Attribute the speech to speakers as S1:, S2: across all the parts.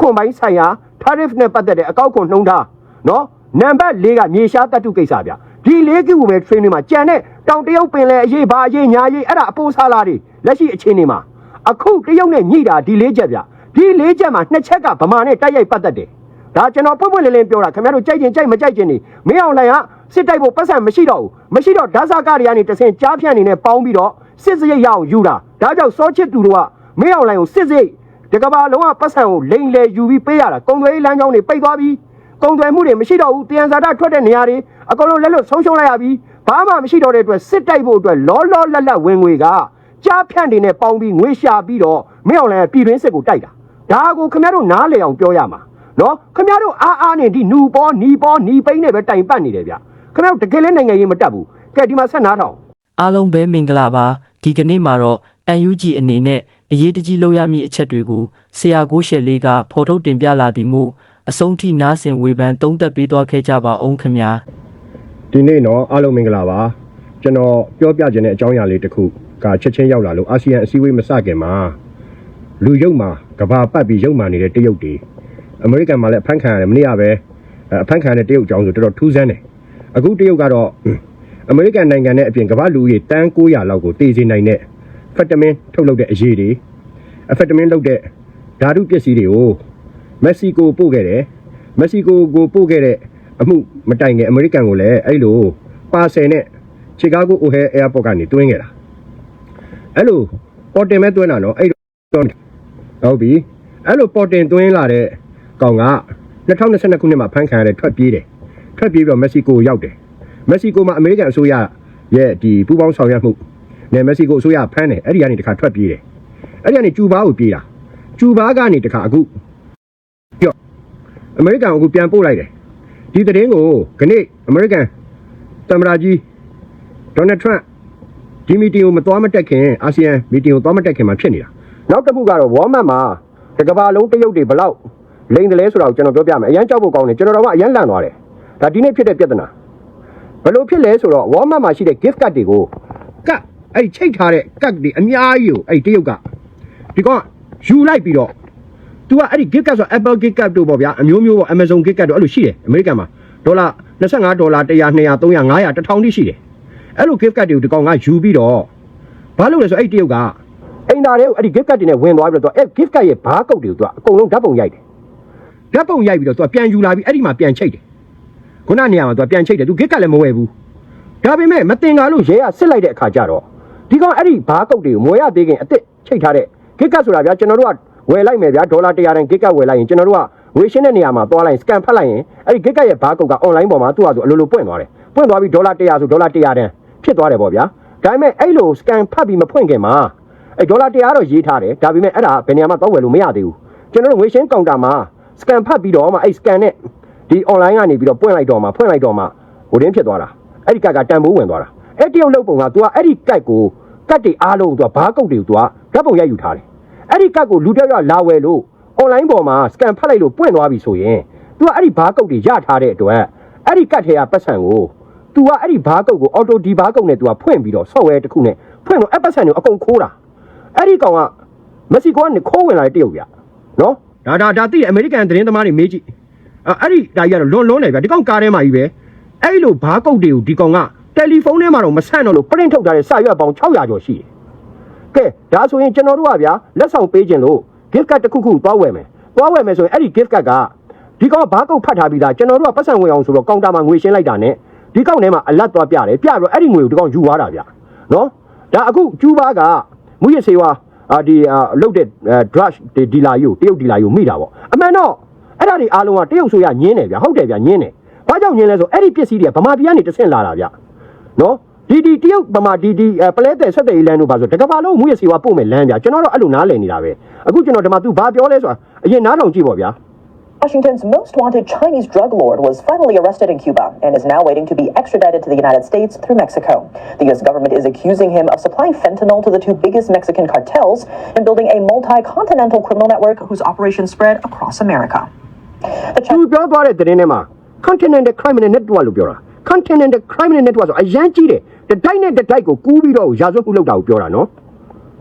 S1: ခွန်ပိုင်းဆိုင်ရာ tariff နဲ့ပတ်သက်တဲ့အကောက်ခွန်နှုံးထားနော်နံပါတ်၄ကမြေရှားတတ်တုကိစ္စဗျဒီလေးခုပဲ training မှာကြံတဲ့တောင်တရုတ်ပင်လယ်အရေးဘာအရေးညာအရေးအဲ့ဒါအပိုးစားလာတွေလက်ရှိအခြေအနေမှာအခုတရုတ်နဲ့ညှိတာဒီလေးချက်ဗျဒီလေးချက်မှာနှစ်ချက်ကဗမာနဲ့တိုက်ရိုက်ပတ်သက်တယ်ဒါကျွန်တော်ပွင့်ပွင့်လင်းလင်းပြောတာခင်ဗျားတို့ကြိုက်ရင်ကြိုက်မကြိုက်ရင်နေမင်းအောင်လှိုင်ကစစ်တိုက်ဖို့ပတ်စံမရှိတော့ဘူးမရှိတော့ဓာတ်စာကတွေကနေတဆင်ကြားဖြန့်နေနဲ့ပေါင်းပြီးတော့စစ်စရိတ်ရအောင်ယူတာဒါကြောင့်စောချစ်သူတို့ကမင်းအောင်လှိုင်ကိုစစ်စရိတ် ဒီကဘာလုံးဝပတ်စံကိုလိန်လေယူပြီးပေးရတာကုံသွေးလမ်းကြောင်းတွေပိတ်သွားပြီးကုံသွေးမှုတွေမရှိတော့ဘူးတယံဇာတထွက်တဲ့နေရာတွေအကုန်လုံးလက်လွတ်ဆုံးရှုံးလိုက်ရပြီးဘာမှမရှိတော့တဲ့အတွက်စစ်တိုက်ဖို့အတွက်လောလောလတ်လတ်ဝင်ငွေကကြားဖြန့်တွေနဲ့ပေါင်းပြီးငွေရှာပြီးတော့မင်းအောင်လှိုင်ကပြည်တွင်းစစ်ကိုတိုက်တာဒါကိုခင်ဗျားတို့နားလေအောင်ပြောရမှာနော်ခင်ဗျားတို့အားအားနဲ့ဒီနူပေါ်နီပေါ်နီပိန်းနဲ့ပဲတိုင်ပတ်နေတယ်ဗျခင်ဗျားတို့တကယ်လဲနိုင်ငံရေးမတက်ဘူးကဲဒီမှာဆက်နားထောင်
S2: အားလုံးပဲမင်္ဂလာပါဒီကနေ့မှာတော့ UNG အနေနဲ့ အရေးတကြီးလောက်ရမည့်အချက်တွေကိုဆရာကိုရှယ်လေးကဖော်ထုတ်တင်ပြလာသည်မို့အဆုံးထိနားဆင်ဝေဖန်သုံးသပ်ပေးသွားခဲ့ကြပါအောင်ခင်ဗျာ
S3: ဒီနေ့တော့အားလုံးမင်္ဂလာပါကျွန်တော်ပြောပြခြင်းတဲ့အကြောင်းအရာလေးတစ်ခုကချက်ချင်းရောက်လာလို့အာဆီယံအစည်းအဝေးမစခင်မှာလူရုပ်မှာကဘာပတ်ပြီးရုပ်မာနေတဲ့တရုတ်တွေအမေရိကန်မှာလည်းအဖမ်းခံရတယ်မနေ့ကပဲအဖမ်းခံရတဲ့တရုတ်အကြောင်းဆိုတော်တော်ထူးဆန်းတယ်အခုတရုတ်ကတော့အမေရိကန်နိုင်ငံနဲ့အပြင်ကမ္ဘာလူကြီးတန်း900လောက်ကိုတည်စေနိုင်တဲ့ ဖက်တမင်ထုတ်လုပ်တဲ့အရေးတွေအဖက်တမင်လုပ်တဲ့ဓာတုပစ္စည်းတွေကိုမက္ကဆီကိုပို့ခဲ့တယ်မက္ကဆီကိုကိုပို့ခဲ့တဲ့အမှုမတိုင်ခင်အမေရိကန်ကိုလည်းအဲ့လိုပါဆယ်နဲ့ချီကာဂိုအိုဟဲအဲယာပေါ့ကနေတွင်းခဲ့တာအဲ့လိုပေါ်တင်မဲ့တွင်းတာနော်အဲ့တော့ဟုတ်ပြီအဲ့လိုပေါ်တင်တွင်းလာတဲ့ကောင်က2022ခုနှစ်မှာဖမ်းခံရတဲ့ထွက်ပြေးတယ်ထွက်ပြေးပြီးတော့မက္ကဆီကိုရောက်တယ်မက္ကဆီကိုမှာအမေရိကန်အစိုးရရဲ့ဒီပူးပေါင်းဆောင်ရွက်မှု နဲ့မက္ကဆီကိုအစိုးရဖမ်းတယ်အဲ့ဒီကနေတခါထွက်ပြေးတယ်အဲ့ဒီကနေကျူဘာကိုပြေးတာကျူဘာကနေတခါအခုပြောအမေရိကန်ကိုအခုပြန်ပို့လိုက်တယ်ဒီသတင်းကိုခဏအမေရိကန်သမ္မတကြီးဒေါ်နယ်ထရန့်ဒီမီတင်ကိုမသွားမတက်ခင်အာဆီယံမီတင်ကိုသွားမတက်ခင်မှာဖြစ်နေတာ
S1: နောက်တစ်ခုကတော့ဝေါ်မတ်မှာတကဘာလုံးတရုတ်တွေဘလောက်လိန်တယ်လဲဆိုတာကိုကျွန်တော်ပြောပြမယ်အရန်ကြောက်ဖို့ကောင်းတယ်ကျွန်တော်တော့ကအရန်လန့်သွားတယ်ဒါဒီနေ့ဖြစ်တဲ့ပြဿနာဘယ်လိုဖြစ်လဲဆိုတော့ဝေါ်မတ်မှာရှိတဲ့ gift card တွေကို
S3: ကတ် အဲ့ဒီချိတ်ထားတဲ့ကတ်ဒီအများကြီးကိုအဲ့ဒီတရုတ်ကဒီကောင်ကယူလိုက်ပြီးတော့ तू ကအဲ့ဒီ gift card ဆို Apple gift card တို့ပေါ့ဗျာအမျိုးမျိုးပေါ့ Amazon gift card တို့အဲ့လိုရှိတယ်အမေရိကန်မှာဒေါ်လာ25ဒေါ်လာ100 200 300 500 1000တိရှိတယ်အဲ့လို gift card တွေကိုဒီကောင်ကယူပြီးတော့ဘာလုပ်လဲဆိုအဲ့ဒီတရုတ်က
S1: အိမ်သားတွေကိုအဲ့ဒီ gift card တွေနဲ့ဝင်သွားပြီးတော့သူကအဲ့ gift card ရဲ့ဘားကုတ်တွေကိုသူကအကုန်လုံးဓာတ်ပုံရိုက်တယ်
S3: ဓာတ်ပုံရိုက်ပြီးတော့သူကပြန်ယူလာပြီးအဲ့ဒီမှာပြန်ချိတ်တယ်ခုနနေရာမှာသူကပြန်ချိတ်တယ်သူဂစ်ကလည်းမဝယ်ဘူးဒါပေမဲ့မတင်ကားလို့
S1: ရဲကစစ်လိုက်တဲ့အခါကျတော့ ဒီကောင်အဲ့ဒီဘားကုတ်တွေကိုမွေရသေးခင်အစ်စ်ချိတ်ထားတဲ့ gift card ဆိုတာဗျာကျွန်တော်တို့ကဝယ်လိုက်မယ်ဗျာဒေါ်လာ100တန် gift card ဝယ်လိုက်ရင်ကျွန်တော်တို့ကငွေရှင်းတဲ့နေရာမှာသွားလိုက် scan ဖတ်လိုက်ရင်အဲ့ဒီ gift card ရဲ့ဘားကုတ်က online ပေါ်မှာသူ့ဟာသူအလိုလိုပွင့်သွားတယ်ပွင့်သွားပြီးဒေါ်လာ100ဆိုဒေါ်လာ100တန်ဖြစ်သွားတယ်ပေါ့ဗျာဒါပေမဲ့အဲ့လို scan ဖတ်ပြီးမဖွင့်ခင်မှာအဲ့ဒေါ်လာ100တော့ရေးထားတယ်ဒါပေမဲ့အဲ့ဒါဘယ်နေရာမှာသွားဝယ်လို့မရသေးဘူးကျွန်တော်တို့ငွေရှင်းကောင်တာမှာ scan ဖတ်ပြီးတော့မှအဲ့ scan နဲ့ဒီ online ကနေပြီးတော့ပွင့်လိုက်တော့မှဖွင့်လိုက်တော့မှဟိုတင်းဖြစ်သွားတာအဲ့ဒီကတ်ကတန်ဖိုးဝင်သွားတာ အဲ့တရုတ်လုတ်ပုံက तू ကအဲ့ဒီကတ်ကိုကတ်တွေအားလုံး तू ကဘားကုတ်တွေကို तू ကဓာတ်ပုံရိုက်ယူထားတယ်အဲ့ဒီကတ်ကိုလူတစ်ယောက်လာဝယ်လို့ online ပေါ်မှာ scan ဖတ်လိုက်လို့ပွင့်သွားပြီဆိုရင် तू ကအဲ့ဒီဘားကုတ်တွေရထားတဲ့အတွက်အဲ့ဒီကတ်ထဲကပတ်စံကို तू ကအဲ့ဒီဘားကုတ်ကို auto ဒီဘားကုတ်နဲ့ तू ကဖွင့်ပြီးတော့ software တစ်ခုနဲ့ဖွင့်တော့အဲ့ပတ်စံတွေကိုအကုန်ခိုးတာအဲ့ဒီကောင်ကမက္ကဆီကိုကနေခိုးဝင်လာတဲ့တရုတ်ပြနော်
S3: ဒါဒါဒါသိတယ်အမေရိကန်သတင်းသမားတွေမေးကြည့်အဲ့အဲ့ဒီဒါကြီးကတော့လွန်လွန်နေဗျာဒီကောင်ကားထဲမှာကြီးပဲအဲ့လိုဘားကုတ်တွေကိုဒီကောင်က တယ်လီဖုန်းထဲမှာတော့မဆန့်တော့လို့
S1: print ထုတ်ထားတဲ့စာရွက်ပေါင်း600ကျော်ရှိတယ်။ကဲဒါဆိုရင်ကျွန်တော်တို့ကဗျာလက်ဆောင်ပေးခြင်းလို့ gift card တစ်ခုခုသွားဝယ်မယ်။သွားဝယ်မယ်ဆိုရင်အဲ့ဒီ gift card ကဒီကောင်ကဘာကုတ်ဖတ်ထားပြီးသားကျွန်တော်တို့ကပတ်စံဝင်အောင်ဆိုတော့ကောင်တာမှာငွေရှင်းလိုက်တာနဲ့ဒီကောင်ထဲမှာအလတ်သွားပြတယ်ပြတော့အဲ့ဒီငွေကိုဒီကောင်ယူသွားတာဗျာ။နော်ဒါအခုကျူးဘာကမူရစေဝါအာဒီအာလုတ်တဲ့ drush ဒီလာယူတရုတ်ဒီလာယူမိတာပေါ့အမှန်တော့အဲ့ဒါတွေအားလုံးကတရုတ်ဆိုရညင်းတယ်ဗျာဟုတ်တယ်ဗျာညင်းတယ်ဘာကြောင့်ညင်းလဲဆိုအဲ့ဒီပစ္စည်းတွေကဗမာပြည်ကနေတဆင့်လာတာဗျာ နော်ဒီဒီတရုတ်ဗမာဒီဒီအဲပလဲတဲ့ဆက်တဲ့လမ်းတို့ပါဆိုတကဘာလုံးမူရစီဝါပို့မယ်လမ်းပြကျွန်တော်တို့အဲ့လိုနားလည်နေတာပဲအခုကျွန်တော်ဒီမှာ तू ဘာပြောလဲဆိုတာအရင်နားထောင်ကြည့်ပေါ့ဗျာ
S4: Washington's most wanted Chinese drug lord was finally arrested in Cuba and is now waiting to be extradited to the United States through Mexico. The U.S. government is accusing him of supplying fentanyl to the two biggest Mexican cartels and building a multi continental criminal network whose operations spread across America. The
S1: သူပြောသွားတဲ့သတင်းထဲမှာ Continental Criminal Network လို့ပြောတာ Continental Criminal Network ဆိုအရန်ကြီးတယ်တတိုက်နဲ့တတိုက်ကိုကူးပြီးတော့ရာဇဝတ်မှုလုပ်တာကိုပြောတာနော်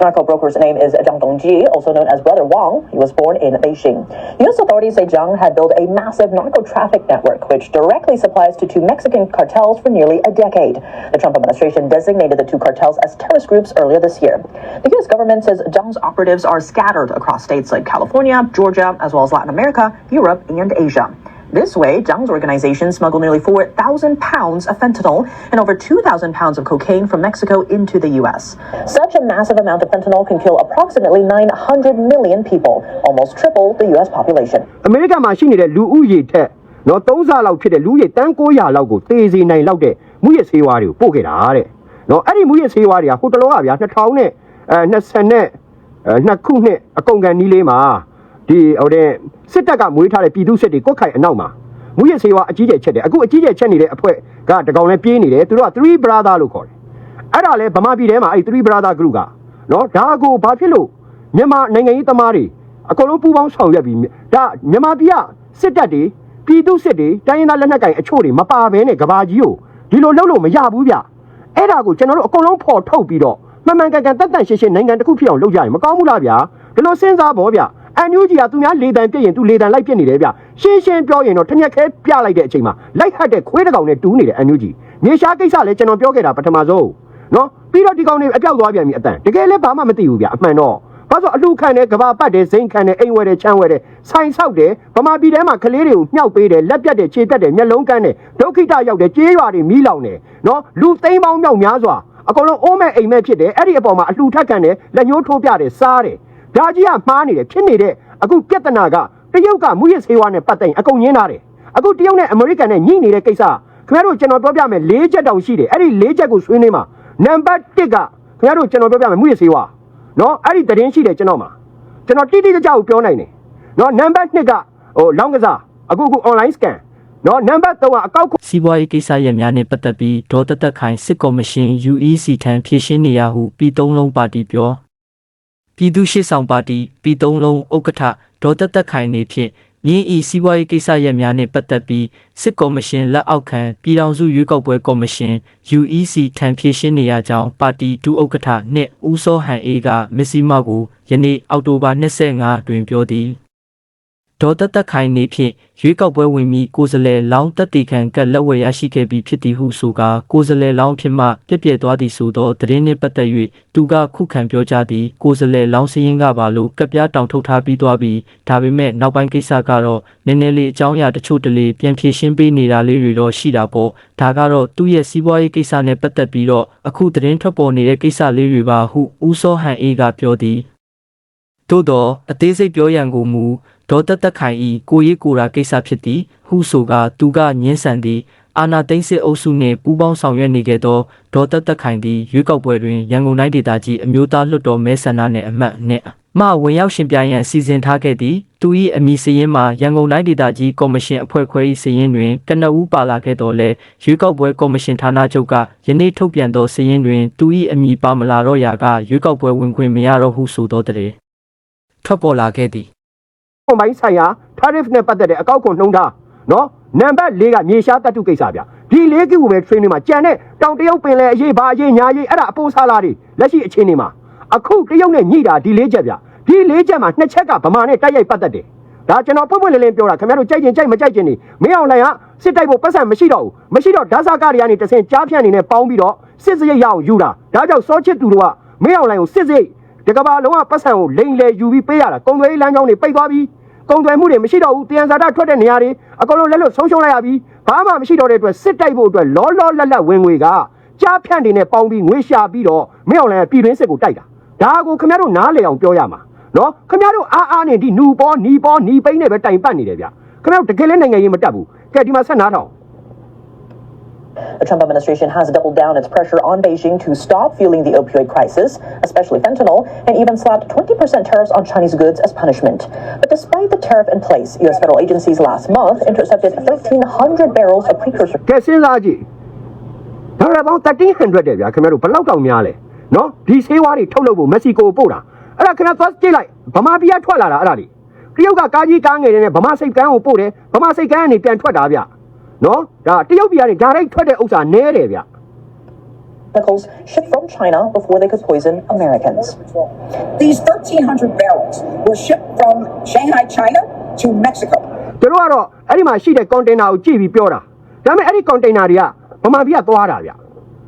S4: Narco broker's name is Zhang Dongji, also known as Brother Wang. He was born in Beijing. U.S. authorities say Zhang had built a massive narco traffic network, which directly supplies to two Mexican cartels for nearly a decade. The Trump administration designated the two cartels as terrorist groups earlier this year. The U.S. government says Zhang's operatives are scattered across states like California, Georgia, as well as Latin America, Europe, and Asia. This way, Zhang's organization smuggled nearly 4,000 pounds of fentanyl and over 2,000 pounds of cocaine from Mexico into the U.S. Such a massive amount of fentanyl can kill approximately 900 million people, almost triple the U.S. population.
S1: အမေရိကန်မှာရှိနေတဲ့လူဦးရေထက်နော်3ဆလောက်ဖြစ်တဲ့လူဦးရေတန်း900လောက်ကိုတေးစေနိုင်လောက်တဲ့မူရစေးဝါးတွေကိုပို့ခဲ့တာတဲ့နော်အဲ့ဒီမူရစေးဝါးတွေကဟိုတလောကဗျာ2000နဲ့အဲ20နဲ့အဲနှစ်ခုနှစ်အကုန်ကန်နီးလေးမှာ ဒီဟိုတဲ့စစ်တပ်ကမွေးထားတဲ့ပြည်သူစစ်တွေကိုက်ခိုင်အနောက်မှာမူရစေးဝါးအကြီးကျယ်ချက်တယ်အခုအကြီးကျယ်ချက်နေတဲ့အဖွဲ့ကတကောင်လည်းပြေးနေတယ်သူတို့က3 brother လို့ခေါ်တယ်အဲ့ဒါလဲဗမာပြည်ထဲမှာအဲ့3 brother group ကနော်ဒါကိုဘာဖြစ်လို့မြန်မာနိုင်ငံရေးသမားတွေအကုန်လုံးပူးပေါင်းဆောင်ရွက်ပြီးဒါမြန်မာပြည်ကစစ်တပ်တွေပြည်သူစစ်တွေတိုင်းရင်းသားလက်နက်ကိုင်အချို့တွေမပါဘဲနဲ့ကဘာကြီးကိုဒီလိုလုပ်လို့မရဘူးဗျအဲ့ဒါကိုကျွန်တော်တို့အကုန်လုံးဖော်ထုတ်ပြီးတော့မှန်မှန်ကန်ကန်တက်တန့်ရှင်းရှင်းနိုင်ငံတစ်ခုဖြစ်အောင်လုပ်ကြရင်မကောင်းဘူးလားဗျာဒီလိုစဉ်းစားဖို့ဗျ အန်ယူဂျီကသူများလေတံပြည့်ရင်သူလေတံလိုက်ပြစ်နေတယ်ဗျရှင်းရှင်းပြောရင်တော့ထညက်ခဲပြလိုက်တဲ့အချိန်မှာလိုက်ဟတ်တဲ့ခွေးတစ်ကောင်နဲ့တူးနေတယ်အန်ယူဂျီမြေရှားကိစ္စလည်းကျွန်တော်ပြောခဲ့တာပထမဆုံးနော်ပြီးတော့ဒီကောင်တွေအပြောက်သွားပြန်ပြီအတန်တကယ်လည်းဘာမှမသိဘူးဗျအမှန်တော့ဘာလို့အလူခံတယ်ကဘာပတ်တယ်ဇိမ်ခံတယ်အိမ်ဝဲတယ်ချမ်းဝဲတယ်ဆိုင်ဆောက်တယ်ဗမာပြည်ထဲမှာကလေးတွေကိုမြှောက်ပေးတယ်လက်ပြတ်တယ်ခြေတက်တယ်မျက်လုံးကန်းတယ်ဒုက္ခိတရောက်တယ်ကြေးရွာတွေမီးလောင်တယ်နော်လူသိန်းပေါင်းမြောက်များစွာအကုန်လုံးအိုးမဲ့အိမ်မဲ့ဖြစ်တယ်အဲ့ဒီအပေါ်မှာအလှထက်ခံတယ်လက်ညှိုးထိုးပြတယ်စားတယ် ဒါကြီးကမှားနေတယ်ဖြစ်နေတဲ့အခုပြဿနာကတရုတ်ကမူရစ်ဆေးဝါးနဲ့ပတ်သက်ရင်အကုန်ညင်းထားတယ်အခုတရုတ်နဲ့အမေရိကန်နဲ့ညှိနေတဲ့ကိစ္စခင်ဗျားတို့ကျွန်တော်ပြောပြမယ်၄ချက်တောင်ရှိတယ်အဲ့ဒီ၄ချက်ကိုဆွေးနွေးမှာနံပါတ်1ကခင်ဗျားတို့ကျွန်တော်ပြောပြမယ်မူရစ်ဆေးဝါးနော်အဲ့ဒီသတင်းရှိတယ်ကျွန်တော်မှာကျွန်တော်တိတိကျကျကိုပြောနိုင်တယ်နော်နံပါတ်2ကဟိုလောင်းကစားအခုအခု online scan နော်နံပါတ်3ကအကောက်ခွန်
S2: စီးပွားရေးကိစ္စရပ်များနှင့်ပတ်သက်ပြီးဒေါ်သက်သက်ခိုင်စစ်ကော်မရှင် UEC ထံဖြည့်ရှင်းနေရဟုပြည်သုံးလုံးပါတီပြော ပြည်သူ့ရှေ့ဆောင်ပါတီပြည်သုံးလုံးဥက္ကဋ္ဌဒေါ်သက်သက်ခိုင်နေဖြင့်မြင်းဤစီးပွားရေးကိစ္စရပ်များနှင့်ပတ်သက်ပြီးစစ်ကော်မရှင်လက်အောက်ခံပြည်ထောင်စုရွေးကောက်ပွဲကော်မရှင် UEC ထံဖြည့်ရှင်းနေရကြောင်းပါတီဒုဥက္ကဋ္ဌနှင့်ဦးစောဟန်အေးကမစ္စည်းမောက်ကိုယနေ့အောက်တိုဘာ25တွင်ပြောသည် ဒေါ်သက်သက်ခိုင်နေဖြင့်ရွေးကောက်ပွဲဝင်ပြီးကိုယ်စားလှယ်လောင်းတက်တီခံကလက်ဝဲရရှိခဲ့ပြီးဖြစ်သည်ဟုဆိုကာကိုယ်စားလှယ်လောင်းဖြစ်မှပြည့်ပြည့်သွားသည်ဆိုသောသတင်းနှင့်ပတ်သက်၍သူကခုခံပြောကြားသည်ကိုယ်စားလှယ်လောင်းစည်းရင်းကပါလို့ကပ်ပြားတောင်ထုတ်ထားပြီးသွားပြီးဒါပေမဲ့နောက်ပိုင်းကိစ္စကတော့နည်းနည်းလေးအကြောင်းအရာတချို့တလေပြန်ဖြေရှင်းပေးနေတာလေးတွေတော့ရှိတာပေါ့ဒါကတော့သူ့ရဲ့စီးပွားရေးကိစ္စနဲ့ပတ်သက်ပြီးတော့အခုသတင်းထွက်ပေါ်နေတဲ့ကိစ္စလေးတွေပါဟုဦးစောဟန်အေးကပြောသည်သို့တော့အသေးစိတ်ပြောရန်ကိုမူ ဒေါ်တက်တက်ခိုင်ဤကိုရေးကိုရာကိစ္စဖြစ်သည်ဟုဆိုကသူကညှင်းဆန်သည်အာနာသိန်းစစ်အုပ်စုနှင့်ပူးပေါင်းဆောင်ရွက်နေခဲ့သောဒေါ်တက်တက်ခိုင်သည်ရွေးကောက်ပွဲတွင်ရန်ကုန်တိုင်းဒေသကြီးအမျိုးသားလွှတ်တော်မဲဆန္ဒနယ်အမှတ်နှင့်မှဝင်ရောက်ရှင်ပြိုင်ရန်စီစဉ်ထားခဲ့သည်သူ၏အမည်စရင်းမှာရန်ကုန်တိုင်းဒေသကြီးကော်မရှင်အဖွဲ့ခွဲ၏စရင်းတွင်ကနဦးပါလာခဲ့တော်လဲရွေးကောက်ပွဲကော်မရှင်ဌာနချုပ်ကယနေ့ထုတ်ပြန်သောစရင်းတွင်သူ၏အမည်ပါမလာတော့ရာကရွေးကောက်ပွဲဝင်ခွင့်မရတော့ဟုဆိုသောတဲ့ထွက်ပေါ်လာခဲ့သည်
S1: ပိုင်းဆိုင်ရာ tariff နဲ့ပတ်သက်တဲ့အကောက်ခွန်နှုံးထားနော်နံပါတ်၄ကမြေရှားတတ်တုကိစ္စဗျဒီ၄ခုကိုပဲ training မှာကြံတဲ့တောင်တရုတ်ပင်လယ်အရေးဘာအရေးညာရေးအဲ့ဒါအပိုးစားလာတွေလက်ရှိအခြေအနေမှာအခုတရုတ်နဲ့ညှိတာဒီ၄ချက်ဗျဒီ၄ချက်မှာနှစ်ချက်ကဗမာနဲ့တိုက်ရိုက်ပတ်သက်တယ်ဒါကျွန်တော်ပွင့်ပွင့်လင်းလင်းပြောတာခင်ဗျားတို့ကြိုက်ချင်ကြိုက်မကြိုက်ချင်နေမင်းအောင်လှိုင်ကစစ်တိုက်ဖို့ပတ်စံမရှိတော့ဘူးမရှိတော့ဓာတ်စားကတွေကနေတဆင်ကြားဖြန့်နေနဲ့ပေါင်းပြီးတော့စစ်စရိတ်ရအောင်ယူတာဒါကြောင့်စောချစ်သူတို့ကမင်းအောင်လှိုင်ကိုစစ်စရိတ်ဒီကဘာလုံးဝပတ်စံကိုလိန်လေယူပြီးပေးရတာကုံသွေးလမ်းကြောင်းတွေပိတ်သွားပြီး ကုံသွေးမှုတွေမရှိတော့ဘူးတယံဇာတထွက်တဲ့နေရာတွေအကုန်လုံးလက်လွတ်ဆုံးရှုံးလိုက်ရပြီးဘာမှမရှိတော့တဲ့အတွက်စစ်တိုက်ဖို့အတွက်လောလောလတ်လတ်ဝင်ငွေကကြားဖြန့်တွေနဲ့ပေါင်းပြီးငွေရှာပြီးတော့မင်းအောင်လှိုင်ကပြည်တွင်းစစ်ကိုတိုက်တာဒါကိုခင်ဗျားတို့နားလေအောင်ပြောရမှာနော်ခင်ဗျားတို့အားအားနဲ့ဒီနူပေါ်နီပေါ်နီပိန်းနဲ့ပဲတိုင်ပတ်နေတယ်ဗျခင်ဗျားတို့တကယ်လဲနိုင်ငံရေးမတက်ဘူးကဲဒီမှာဆက်နားထောင်
S4: The Trump administration has doubled down its pressure on Beijing to stop fueling the opioid crisis, especially fentanyl, and even slapped 20% tariffs on Chinese goods as punishment. But despite the tariff in place, U.S. federal agencies last month intercepted 1,300 barrels of precursor
S1: ကဲစဉ်းစားကြည့်ဒေါ်လာပေါင်း1300တဲ့ဗျာခင်ဗျားတို့ဘယ်လောက်တောင်များလဲနော်ဒီဆေးဝါးတွေထုတ်လုပ်ဖို့မက္ကဆီကိုပို့တာအဲ့ဒါခင်ဗျားသွားကြည့်လိုက်ဗမာပြည်ကထွက်လာတာအဲ့ဒါတွေတရုတ်ကကားကြီးကားငယ်တွေနဲ့ဗမာစိတ်ကန်းကိုပို့တယ်ဗမာစိတ်ကန်းကနေပြန်ထွက်တာဗျ နော်ဒါတရုတ်ပြည်ကနေဒါရိုက်ထွက်တဲ့ဥစ္စာနဲတယ်ဗျ
S4: chemicals shipped from China before they could poison Americans.
S5: These 1,300 barrels were shipped from Shanghai, China to Mexico.
S1: တို့ကတော့အဲ့ဒီမှာရှိတဲ့ကွန်တိန်နာကိုကြည့်ပြီးပြောတာဒါပေမဲ့အဲ့ဒီကွန်တိန်နာတွေကဗမာပြည်ကသွားတာဗျ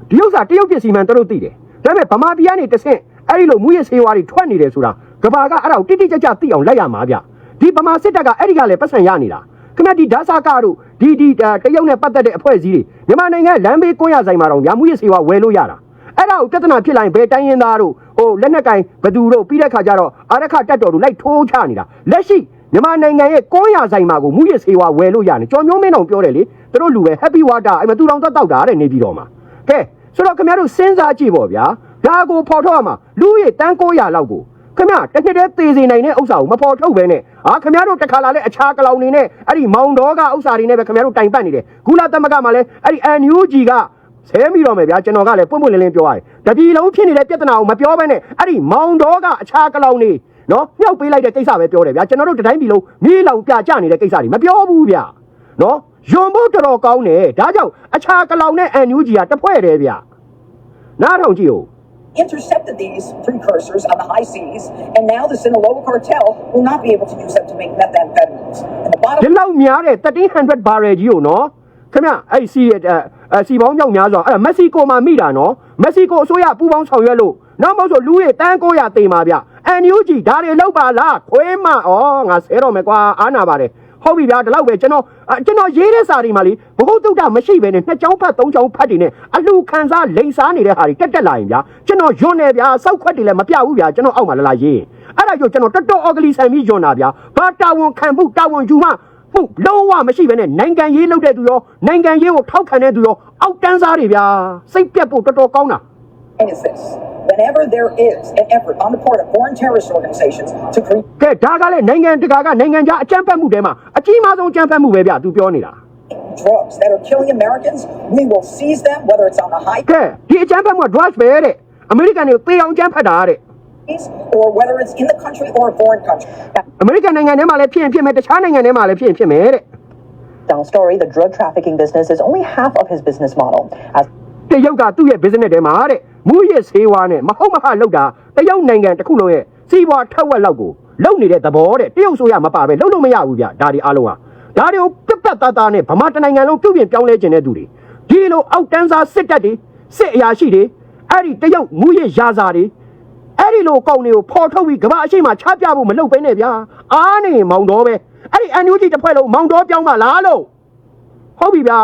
S1: ဒီဥစ္စာတရုတ်ပြည်စီမံတို့သိတယ်ဒါပေမဲ့ဗမာပြည်ကနေတဆင့်အဲ့ဒီလိုမူရစေဝါတွေထွက်နေတယ်ဆိုတာကဘာကအဲ့ဒါကိုတိတိကျကျသိအောင်လိုက်ရမှာဗျဒီဗမာစစ်တပ်ကအဲ့ဒီကလည်းပတ်စံရနေတာခင်ဗျဒီဒါစာကတို့ ဒီဒီတရုတ်နဲ့ပတ်သက်တဲ့အဖွဲ့အစည်းတွေမြန်မာနိုင်ငံလမ်းဘေးကွန်းရဆိုင်မှာတော့ညာမူရစေဝါဝယ်လို့ရတာအဲ့ဒါကိုပြဿနာဖြစ်လာရင်ဘယ်တိုင်းရင်းသားတို့ဟိုလက်နက်ကင်ဘသူတို့ပြီးတဲ့ခါကျတော့အာရခတက်တော်တို့လိုက်ထိုးချနေတာလက်ရှိမြန်မာနိုင်ငံရဲ့ကွန်းရဆိုင်မှာကိုမူရစေဝါဝယ်လို့ရတယ်ကျော်မျိုးမင်းအောင်ပြောတယ်လေသူတို့လူပဲ Happy Water အဲ့မှာသူတော်သက်တောက်တာတဲ့နေပြီးတော့မှာကဲဆိုတော့ခင်ဗျားတို့စဉ်းစားကြည့်ပေါ့ဗျာဒါကိုဖော်ထုတ်ရမှာလူရတန်း900လောက်ကို ခင်ဗျာတစ်နှစ်တည်းသေစေနိုင်တဲ့ဥစ္စာကိုမဖော်ထုတ်ပဲနဲ့ဟာခင်ဗျားတို့တစ်ခါလာလဲအခြားကလောင်နေနဲ့အဲ့ဒီမောင်တော်ကဥစ္စာတွေနဲ့ပဲခင်ဗျားတို့တိုင်ပတ်နေတယ်ဂူလာသမဂမှာလဲအဲ့ဒီ NUG ကဆဲမိတော့မယ်ဗျာကျွန်တော်ကလည်းပွင့်ပွင့်လင်းလင်းပြောရတယ်တတိလုံးဖြစ်နေတဲ့ပြဿနာကိုမပြောဘဲနဲ့အဲ့ဒီမောင်တော်ကအခြားကလောင်နေနော်မြောက်ပေးလိုက်တဲ့ကိစ္စပဲပြောတယ်ဗျာကျွန်တော်တို့တတိုင်းပြည်လုံးမြေးလောင်ပြကြနေတဲ့ကိစ္စတွေမပြောဘူးဗျာနော်ယွန်ဖို့တော်တော်ကောင်းတယ်ဒါကြောင့်အခြားကလောင်နဲ့ NUG ကတဖွဲ့တယ်ဗျာနားထောင်ကြည့်ဦး
S5: Intercepted these precursors on the high seas, and now the Sinaloa cartel will not be able to use them to make methamphetamines. And the bottom
S1: ဒီလောက်များတဲ့1300 barrel ကြီးကိုနော်ခင်ဗျအဲ့စီအဲစီပေါင်းမြောက်များဆိုအဲ့ဒါမက္ဆီကိုမှာမိတာနော်မက္ဆီကိုအစိုးရပူပေါင်းဆောင်ရွက်လို့နောက်မဟုတ်ဆိုလူတွေတန်း900တေမှာဗျ NUG ဒါတွေလောက်ပါလားခွေးမဩငါဆဲတော့မယ်ကွာအားနာပါတယ် ဟုတ်ပြီဗျာဒီလောက်ပဲကျွန်တော်ကျွန်တော်ရေးတဲ့စာတွေမှာလေဘဟုတုတ္တမရှိဘဲနဲ့နှစ်ချောင်းဖတ်သုံးချောင်းဖတ်တွေနဲ့အလှခံစားလိန်စားနေတဲ့ဟာတွေတက်တက်လာရင်ဗျာကျွန်တော်ယွန်းနေဗျာစောက်ခွက်တွေလည်းမပြဘူးဗျာကျွန်တော်အောက်မှာလာလာရေးအဲ့ဒါကြောင့်ကျွန်တော်တော်တော်အော်ဂလီဆန်ပြီးယွန်းတာဗျာဘာတာဝန်ခံမှုတာဝန်ယူမှမှုလုံးဝမရှိဘဲနဲ့နိုင်ငံရေးလုပ်တဲ့သူရောနိုင်ငံရေးကိုထောက်ခံတဲ့သူရောအောက်တန်းစားတွေဗျာစိတ်ပြတ်ဖို့တော်တော်ကောင်းတာ
S5: is this. Whenever there is an effort on the part of foreign terrorist organizations to create
S1: ကဲဒါကလည်းနိုင်ငံတကာကနိုင်ငံခြားအကြမ်းဖက်မှုတဲမှာအကြီးမားဆုံးအကြမ်းဖက်မှုပဲဗျသူပြောနေတာ
S5: drugs that are killing Americans, we will seize them, whether it's on the high
S1: ကဲဒီအကြမ်းဖက်မှုက drugs ပဲတဲ့အမေရိကန်တွေကိုသေအောင်ကြမ်းဖက်တာတဲ့
S5: seas or whether it's in the country or a foreign country. Now,
S1: အမေရိကန်နိုင်ငံထဲမှာလည်းဖြစ်ရင်ဖြစ်မယ်တခြားနိုင်ငံထဲမှာလည်းဖြစ်ရင်ဖြစ်မယ်တဲ့
S4: Down story, the drug trafficking business is only half of his business model. As
S1: တရုတ်ကသူ့ရဲ့ business ထဲမှာတဲ့ မူရစ်ဆေးဝါးနဲ့မဟုတ်မဟလောက်တာတရုတ်နိုင်ငံတစ်ခုလုံးရဲ့စီးပွားထက်ဝက်လောက်ကိုလုံနေတဲ့သဘောတဲ့တရုတ်ဆိုရမပါပဲလုံလို့မရဘူးဗျဒါဒီအားလုံးဟာဒါတွေကိုပြတ်ပြတ်သားသားနဲ့ဗမာတနိုင်ငံလုံးပြုပြင်ပြောင်းလဲခြင်းတဲ့သူတွေဒီလိုအောက်တန်းစားစစ်တပ်တွေစစ်အရာရှိတွေအဲ့ဒီတရုတ်မူရစ်ရာဇာတွေအဲ့ဒီလိုကောင်းတွေကိုဖော်ထုတ်ပြီးကမ္ဘာအရှိမချပြဖို့မလုပ်ဘဲနဲ့ဗျာအားနေမောင်တော်ပဲအဲ့ဒီ NUG တစ်ဖွဲ့လုံးမောင်တော်ပြောင်းပါလားလို့ဟုတ်ပြီဗျာ